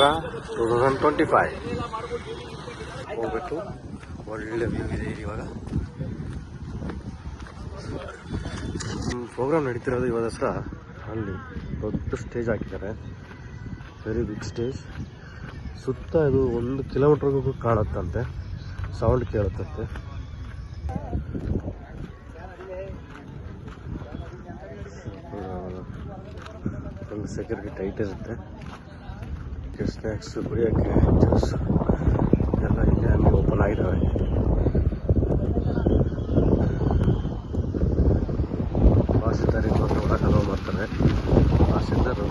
Dasara two twenty five ಹೋಗ್ಬಿಟ್ಟು ಒಳ್ಳೆ ಇದೆ ಇವಾಗ. ಪ್ರೋಗ್ರಾಮ್ ನಡೀತಿರೋದು ಇವಾಗ ಸಹ ಅಲ್ಲಿ ದೊಡ್ಡ ಸ್ಟೇಜ್ ಹಾಕಿದ್ದಾರೆ. ವೆರಿ ಬಿಗ್ ಸ್ಟೇಜ್ ಸುತ್ತ ಇದು ಒಂದು ಕಿಲೋಮೀಟ್ರ್ಗೂ ಕಾಣುತ್ತಂತೆ. ಸೌಂಡ್ ಕೇಳುತ್ತಂತೆ. ಒಂದು ಸೆಕ್ಯೂರಿಟಿ ಟೈಟ್ ಇರುತ್ತೆ. ಸ್ನ್ಯಾಕ್ಸ್ ಕುಡಿಯೋಕ್ಕೆ ಜ್ಯೂಸ್ ಎಲ್ಲ ಇಲ್ಲಿ ಅಲ್ಲಿ ಓಪನ್ ಆಗಿದ್ದಾವೆ ವಾಸಿದಾರಿಗೆ ಮಾತ್ರ ಒಳಗೆ ಅಲೋ ಮಾಡ್ತಾರೆ ವಾಸಿದಾರು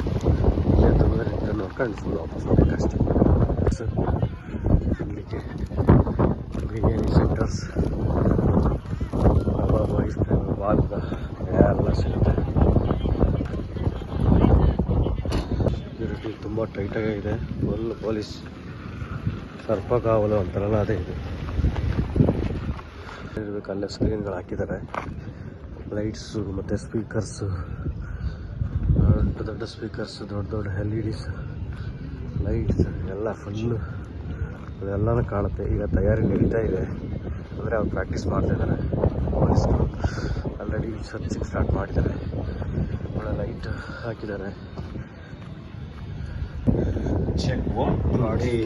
ಇಲ್ಲೇ ತುಂಬಿದ್ರೆ ನಿಂತ್ಕೊಂಡು ನೋಡ್ಕೊಂಡು ಫುಲ್ ವಾಪಸ್ ಹೋಗ್ಬೇಕಷ್ಟೇ ಸೊ ಇಲ್ಲಿಗೆ biryani centres kebab ice cream ಬಾಲ್ದ ಎಲ್ಲ ಸಿಗುತ್ತೆ ತುಂಬ ಟೈಟಾಗಿದೆ ಫುಲ್ ಪೊಲೀಸ್ ಸರ್ಪಕಾವಲು ಅಂತಾರಲ್ಲ ಅದೇ ಇದೆ. ಇರ್ಬೇಕು, ಅಲ್ಲೇ ಸ್ಕ್ರೀನ್ಗಳು ಹಾಕಿದ್ದಾರೆ. ಲೈಟ್ಸು ಮತ್ತು ಸ್ಪೀಕರ್ಸು ದೊಡ್ಡ ದೊಡ್ಡ ಸ್ಪೀಕರ್ಸ್ ದೊಡ್ಡ ದೊಡ್ಡ ಎಲ್ ಇ ಡಿಸ್ ಲೈಟ್ಸ್ ಎಲ್ಲ ಫುಲ್ಲು ಅದೆಲ್ಲನೂ ಕಾಣುತ್ತೆ. ಈಗ ತಯಾರಿ ನಡೀತಾ ಇದೆ. ಅಂದರೆ ಅವ್ರು ಪ್ರಾಕ್ಟೀಸ್ ಮಾಡ್ತಾ ಇದ್ದಾರೆ. ಪೊಲೀಸ್ಗಳು ಆಲ್ರೆಡಿ ಸರ್ಚಿಂಗ್ ಸ್ಟಾರ್ಟ್ ಮಾಡಿದ್ದಾರೆ. ಒಳ್ಳೆ ಲೈಟ್ ಹಾಕಿದ್ದಾರೆ.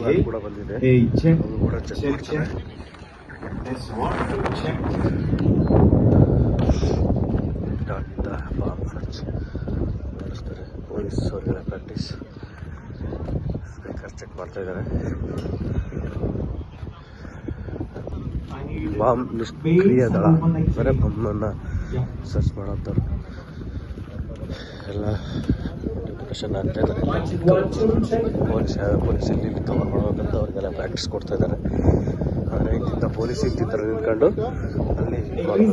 ಗಾಡಿ ಕೂಡ ಬಂದಿದೆ. ಚೆಕ್ ಬಾಂಬ್ ಸರ್ಚ್ ಮಾಡಿಸ್ತಾರೆ. ಪೊಲೀಸ್ ಅವರಿಗೆಲ್ಲ ಪ್ರಾಕ್ಟೀಸ್. ಸ್ಪೀಕರ್ ಚೆಕ್ ಮಾಡ್ತಾ ಇದ್ದಾರೆ. need ಬಾಂಬ್ ನಿಷ್ಕ್ರಿಯ ದಳ ಬರೀ ಬಾಂಬನ್ನು. ಸರ್ಚ್ ಮಾಡೋಂಥವ್ರು ಎಲ್ಲ ಡೆಪ್ಯುಟೇಷನ್ ಅಂತ ಇದ್ದಾರೆ. ಪೊಲೀಸ್ ಯಾವ ಪೊಲೀಸ್ ಇಲ್ಲಿ ಕವರ್ ಮಾಡಬೇಕಂತ ಅವ್ರಿಗೆಲ್ಲ ಪ್ರಾಕ್ಟೀಸ್ ಕೊಡ್ತಾ ಇದ್ದಾರೆ. ಆದರೆ ಇಂತಿಂಥ ಪೊಲೀಸ್ ಇಂತಿಂಥವ್ರು ನಿಂತ್ಕೊಂಡು ಅಲ್ಲಿ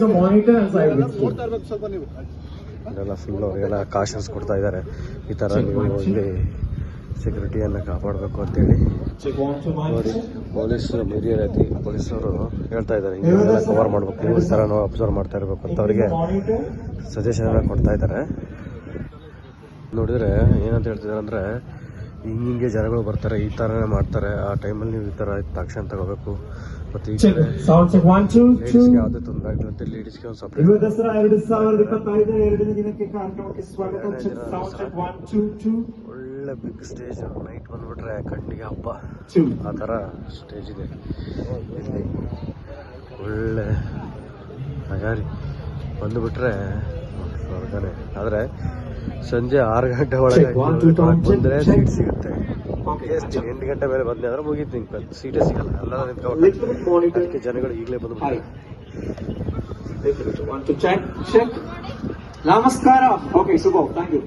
ಎಲ್ಲ ಫುಲ್ ಅವರಿಗೆಲ್ಲ ಕಾಶನ್ಸ್ ಕೊಡ್ತಾ ಇದ್ದಾರೆ. ಈ ಥರ ನೀವು ಇಲ್ಲಿ ಸೆಕ್ಯೂರಿಟಿಯನ್ನು ಕಾಪಾಡಬೇಕು ಅಂತೇಳಿ ನೋಡಿ ಪೊಲೀಸ್ ಹಿರಿಯ ರೀತಿ ಪೊಲೀಸರು ಹೇಳ್ತಾ ಇದ್ದಾರೆ ಹಿಂಗೆಲ್ಲ ಕವರ್ ಮಾಡಬೇಕು ಈ ಥರ ನಾವು ಅಬ್ಸರ್ವ್ ಮಾಡ್ತಾ ಇರಬೇಕು ಅಂತ ಅವರಿಗೆ ಸಜೆಷನ್ ಎಲ್ಲ monitor. ಸಜೆಷನ್ ಕೊಡ್ತಾ ಇದ್ದಾರೆ. ನೋಡಿದ್ರೆ ಏನಂತ ಹೇಳ್ತಿದ್ದಾರೆ ಅಂದರೆ ಹಿಂಗೆ ಜನಗಳು ಬರ್ತಾರೆ ಈ ಥರನೇ ಮಾಡ್ತಾರೆ. ಆ ಟೈಮಲ್ಲಿ ನೀವು ಈ ಥರ ತಕ್ಷಣ ತಗೋಬೇಕು. ಮತ್ತು ಈ. ಕಡೆ ಲೇಡೀಸ್ಗೆ. ಯಾವುದೇ ತೊಂದರೆ ಲೇಡೀಸ್ಗೆ ಒಂದು ಸಪ್ರೇಟ್ ಒಳ್ಳೆ ಬಿಗ್ ಸ್ಟೇಜ್ ನೈಟ್ ಬಂದ್ಬಿಟ್ರೆ ಕಣ್ಣಿಗೆ ಹಬ್ಬ. ಆತರ ಆ ಥರ ಸ್ಟೇಜ್ ಇದೆ. ಇಲ್ಲಿ ಒಳ್ಳೆ ಬಂದ್ಬಿಟ್ರೆ ಬಂದುಬಿಟ್ರೆ ಸ್ವರ್ಗನೇ ಆದರೆ ಸಂಜೆ ಆರು ಗಂಟೆ ಒಳಗೆ ಬಂದರೆ. ಸೀಟ್ ಸಿಗುತ್ತೆ. ಎಂಟು ಗಂಟೆ ಮೇಲೆ ಬಂದೆ ಅಂದ್ರೆ ಮುಗೀತು ನಿಂಗೆ ಸೀಟೇ ಸಿಗಲ್ಲ. ಎಲ್ಲ ನಿಂತ್ಕೊಂಡು ಜನಗಳು ಈಗಲೇ ಬಂದು. ನಮಸ್ಕಾರ. Okay thank you